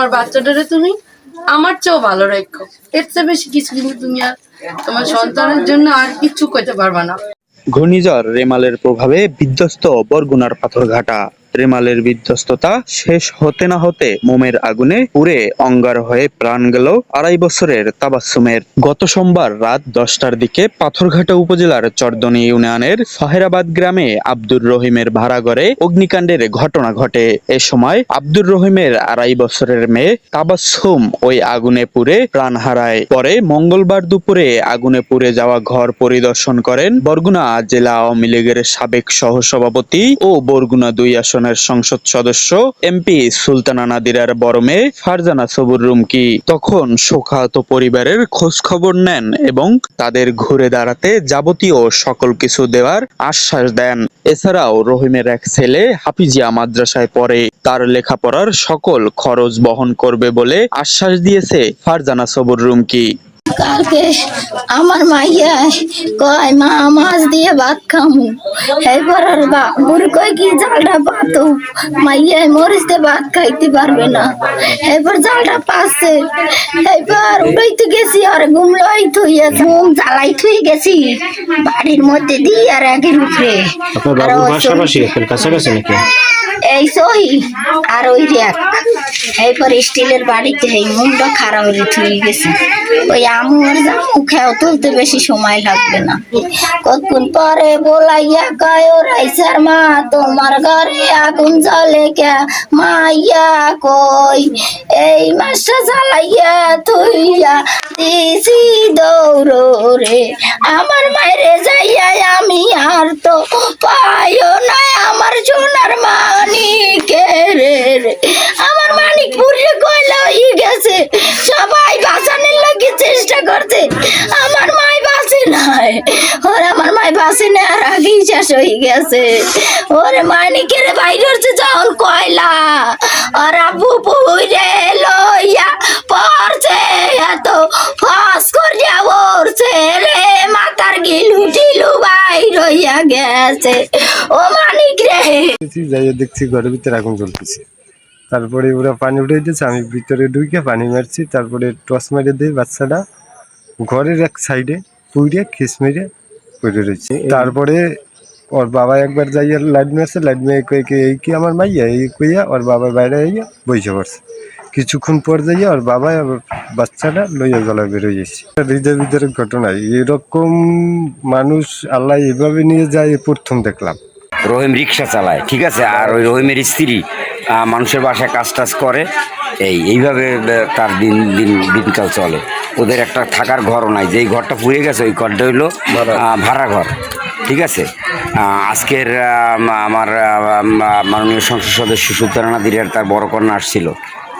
আমার বাচ্চাটারে তুমি? আমার চেয়েও ভালো রাখো এর চেয়ে বেশি কিছু কিন্তু তুমি আর তোমার সন্তানের জন্য আর কিছু করতে পারবা না। ঘূর্ণিঝড় রেমালের প্রভাবে বিধ্বস্ত বরগুনার পাথরঘাটা। রেমালের বিধ্বস্ততা শেষ হতে না হতে মোমের আগুনে পুড়ে অঙ্গার হয়ে প্রাণ গেল আড়াই বছরের তাবাসুমের গত সোমবার রাত দশটার দিকে পাথরঘাটা উপজেলার চরদনী ইউনিয়নের ফাহেরাবাদ গ্রামে আব্দুর রহিমের ভাড়াঘরে অগ্নিকাণ্ডের ঘটনা ঘটে। এ সময় আব্দুর রহিমের আড়াই বছরের মেয়ে তাবাসুম ওই আগুনে পুড়ে প্রাণ হারায়। পরে মঙ্গলবার দুপুরে আগুনে পুড়ে যাওয়া ঘর পরিদর্শন করেন বরগুনা জেলা আওয়ামী লীগের সাবেক সহসভাপতি ও বরগুনা দুই আসনের সংসদ সদস্য এমপি সুলতানা নাদিরার বড় মেয়ে ফারজানা সবুর রুমকি। তখন শোকাহত পরিবারের খোঁজ খবর নেন এবং তাদের ঘুরে দাঁড়াতে যাবতীয় সকল কিছু দেওয়ার আশ্বাস দেন। এছাড়াও রহিমের এক ছেলে হাফিজিয়া মাদ্রাসায় পড়ে। তার লেখাপড়ার সকল খরচ বহন করবে বলে আশ্বাস দিয়েছে ফারজানা সবুর রুমকি। কালকে আমার মাইয়া কয় মা মাছ দিয়ে ভাত খামু। এবার আর বুড়ি কয় কি জালটা পাতো? মাইয়া মরিচ দিয়ে ভাত খাইতে পারবে না। এবার জালটা পাচ্ছে। এবার উড়াইতে গেছি আর গুমলাই থইয়া ঘুম জ্বালাই থুই গেছি বাড়ির মধ্যে দিয়ে আর আগের উপরে। আপনার বাবুর পাশাপাশি কাছাকাছি নাকি? এই সই আর ওই রেক এরপর স্টিলের বাড়িতে এই মুন্ডা খারাপ হয়ে থুই গেছে। ওই আমু আর জামু খেয়াও তুলতে বেশি সময় লাগবে না। কতক্ষণ পরে বলাইয়া কয় রাইসার মা, তোমার ঘরে আগুন জ্বলে কে? মাইয়া কই? এই মাসটা জ্বালাইয়া থইয়া দিছি দৌড়ো রে আমার মায়েরে যাইয়া আমি আর তো পাইও না আমার সোনার মানিকে রে রে। হয়ে গেছে। ওরে মানিকের বাইরে হচ্ছে কয়লা লইয়া পড়ছে, এত করিয়া ছেলে মাথার গেছে। ও মানিক রে। দেখছি ঘরের ভিতরে আগুন জ্বলতেছে। তারপরে ওরা পানি উঠে দিয়েছে আমি ভিতরে ঢুকে পানি মারছি, তারপরে টস মেরে দিই বাচ্চাটা। ঘরের এক সাইডে পুড়ে খিস মেরে রয়েছে। তারপরে ওর বাবা একবার যাইয়া লাইট মারছে, লাইট মেয়ে কয়ে কে এই কি আমার মাইয়া? এই কইয়া ওর বাবা বাইরে আইয়া বইসে পড়ছে। কিছুক্ষণ পর যাইয়া ওর বাবা বাচ্চাটা লইয়া জলা বেরোয় গেছে। হৃদয় ভিতরের ঘটনা। এরকম মানুষ আল্লাহ এভাবে নিয়ে যায় প্রথম দেখলাম। রহিম রিক্সা চালায় ঠিক আছে? আর ওই রহিমের স্ত্রী মানুষের বাসায় কাজ টাজ করে। এই এইভাবে তার দিন দিন দিনকাল চলে। ওদের একটা থাকার ঘরও নাই। যেই ঘরটা পুড়ে গেছে ওই ঘরটা হইল ভাড়া। ঘর ঠিক আছে? আজকের আমার মাননীয় সংসদ সদস্য সুলতানা দিরের তার বড় কন্যা আসছিল।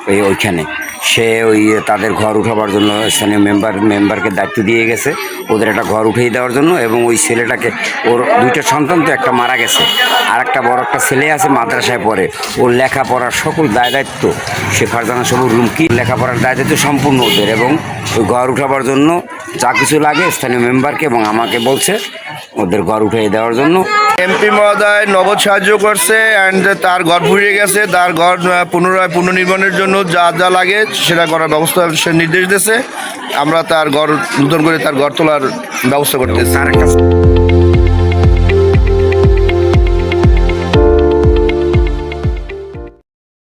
ওই ওইখানে। সে ওই তাদের ঘর উঠাবার জন্য স্থানীয় মেম্বার মেম্বারকে দায়িত্ব দিয়ে গেছে, ওদের একটা ঘর উঠিয়ে দেওয়ার জন্য এবং ওই ছেলেটাকে, ওর দুইটা সন্তান তো একটা মারা গেছে আর একটা বড় একটা ছেলে আছে মাদ্রাসায় পড়ে, ওর লেখাপড়ার সকল দায় দায়িত্ব সে ফারজানা সবুর রুমকি লেখাপড়ার দায় দায়িত্ব সম্পূর্ণ ওদের এবং ওই ঘর উঠাবার জন্য যা কিছু লাগে স্থানীয় মেম্বারকে এবং আমাকে বলছে, ওদের ঘর উঠিয়ে দেওয়ার জন্য এমপি মহোদয় নগদ সাহায্য করছে অ্যান্ড তার ঘর ভুড়িয়ে গেছে। তার ঘর পুনরায় পুনর্নির্মাণের জন্য যা যা লাগে সেটা করার ব্যবস্থা সে নির্দেশ দিয়েছে। আমরা তার ঘর নতুন করে তার ঘর তোলার ব্যবস্থা করতেছি।